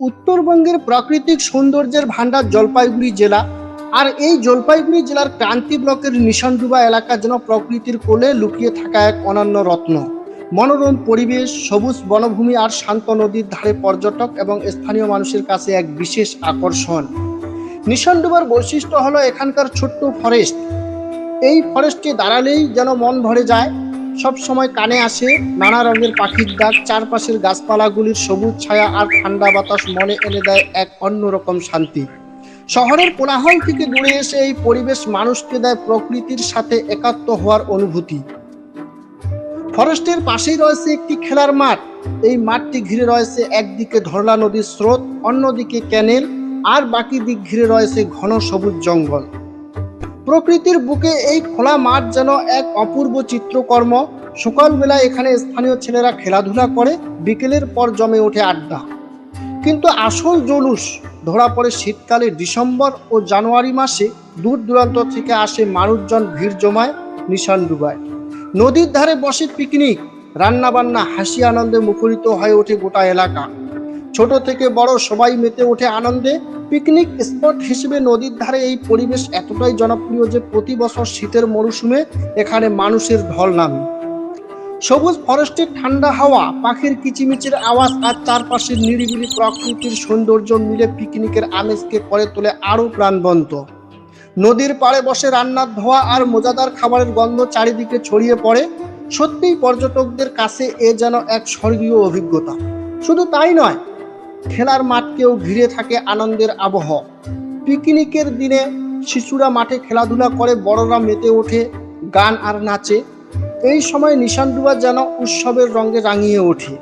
উত্তরবঙ্গের প্রাকৃতিক সৌন্দর্যের ভান্ডার জলপাইগুড়ি জেলা আর এই জলপাইগুড়ি জেলার ক্রান্তি ব্লকের নিশানডুবা এলাকা যেন প্রকৃতির কোলে লুকিয়ে থাকা এক অনন্য রত্ন। মনোরম পরিবেশ, সবুজ বনভূমি আর শান্ত নদীর ধারে পর্যটক এবং স্থানীয় মানুষের কাছে এক বিশেষ আকর্ষণ। নিশানডুবার বৈশিষ্ট্য হলো এখানকার ছোট্ট ফরেস্ট এই ফরেস্টে দাঁড়ালেই যেন মন ভরে যায়। সব সময় কানে আসে নানা রঙের পাখির ডাক, চারপাশের গাছপালাগুলির সবুজ ছায়া আর ঠান্ডা বাতাস মনে এনে দেয় এক অন্যরকম শান্তি। শহরের কোলাহল থেকে দূরে এসে এই পরিবেশ মানুষকে দেয় প্রকৃতির সাথে একাত্ম হওয়ার অনুভূতি। ফরেস্টের পাশেই রয়েছে একটি খেলার মাঠ। এই মাঠটি ঘিরে রয়েছে একদিকে ধরলা নদীর স্রোত, অন্যদিকে ক্যানেল, আর বাকি দিক ঘিরে রয়েছে ঘন সবুজ জঙ্গল। প্রকৃতির বুকে এই খোলা মাঠ যেন এক অপূর্ব চিত্রকর্ম। সকালবেলা এখানে স্থানীয় ছেলেরা খেলাধুলা করে, বিকেলের পর জমে ওঠে আড্ডা। কিন্তু আসল জলুস ধরা পড়ে শীতকালে ডিসেম্বর ও জানুয়ারি মাসে। দূর দূরান্ত থেকে আসে মানুষজন ভিড় জমায়, নিশান ডুবায়। নদীর ধারে বসে পিকনিক। রান্নাবান্না হাসি আনন্দে মুখরিত হয়ে ওঠে গোটা এলাকা। ছোট থেকে বড় সবাই মেতে ওঠে আনন্দে। পিকনিক স্পট হিসেবে নদীর ধারে এই পরিবেশ এতটাই জনপ্রিয় যে প্রতি বছর শীতের মরশুমে এখানে মানুষের ঢল নামে। সবুজ ফরেস্টের ঠান্ডা হাওয়া, পাখির কিচিমিচির আওয়াজ আর চারপাশের নিরিবিলি প্রকৃতির সৌন্দর্য মিলে পিকনিকের আমেজকে করে তোলে আরও প্রাণবন্ত। নদীর পাড়ে বসে রান্নার ধোয়া আর মজাদার খাবারের গন্ধ চারিদিকে ছড়িয়ে পড়ে। সত্যিই পর্যটকদের কাছে এ যেন এক স্বর্গীয় অভিজ্ঞতা। শুধু তাই নয় খেলার মাঠকেও ঘিরে থাকে আনন্দের আবহ। পিকনিকের দিনে শিশুরা মাঠে খেলাধুলা করে, বড়রা মেতে ওঠে, গান আর নাচে। এই সময় নিশানডুবা যেন উৎসবের রঙে রাঙিয়ে ওঠে।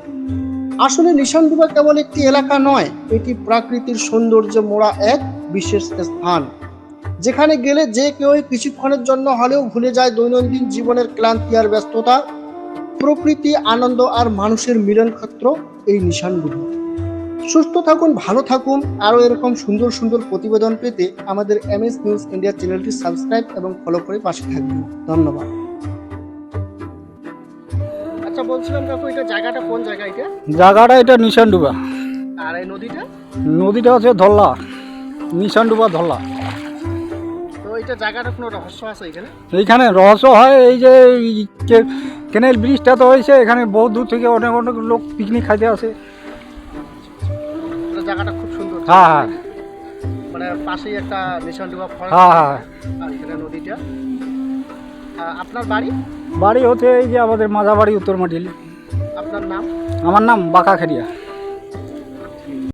আসলে নিশানডুবা কেবল একটি এলাকা নয়, এটি প্রাকৃতির সৌন্দর্যে মোড়া এক বিশেষ স্থান। যেখানে গেলে যে কেউই কিছুক্ষণের জন্য হলেও ভুলে যায় দৈনন্দিন জীবনের ক্লান্তি আর ব্যস্ততা, প্রকৃতি, আনন্দ আর মানুষের মিলন ক্ষেত্র এই নিশানডুবা। সুস্থ থাকুন ভালো থাকুন আরও এরকম সুন্দর সুন্দর প্রতিবেদন পেতে আমাদের এমএস নিউজ ইন্ডিয়া চ্যানেলটি সাবস্ক্রাইব এবং ফলো করে পাশে থাকবেন। ধন্যবাদ। আচ্ছা বলছিলাম কাকু এটা জায়গাটা কোন জায়গা এটা? জায়গাটা এটা নিশানডুবা। আর এই নদীটা? নদীটা হচ্ছে ধল্লা। নিশানডুবা ধল্লা। তো এটা জায়গাটা কোনো রহস্য আছে এখানে? এইখানে রহস্য হয় এই যে এই কে- কেনেল ব্রিজটা তো হয়েছে এখানে বহু দূর থেকে অনেক অনেক লোক পিকনিক খাইতে আসে। জায়গাটা খুব সুন্দর। হ্যাঁ হ্যাঁ। মানে পাশেই একটা নিশানডুবা ফরেস্ট হ্যাঁ হ্যাঁ। আর এখানে নদীটা। আপনার বাড়ি? বাড়ি হচ্ছে এই যে আমাদের মাঝাবাড়ি উত্তর মাটিল আপনার নাম? আমার নাম বাঁকা খেরিয়া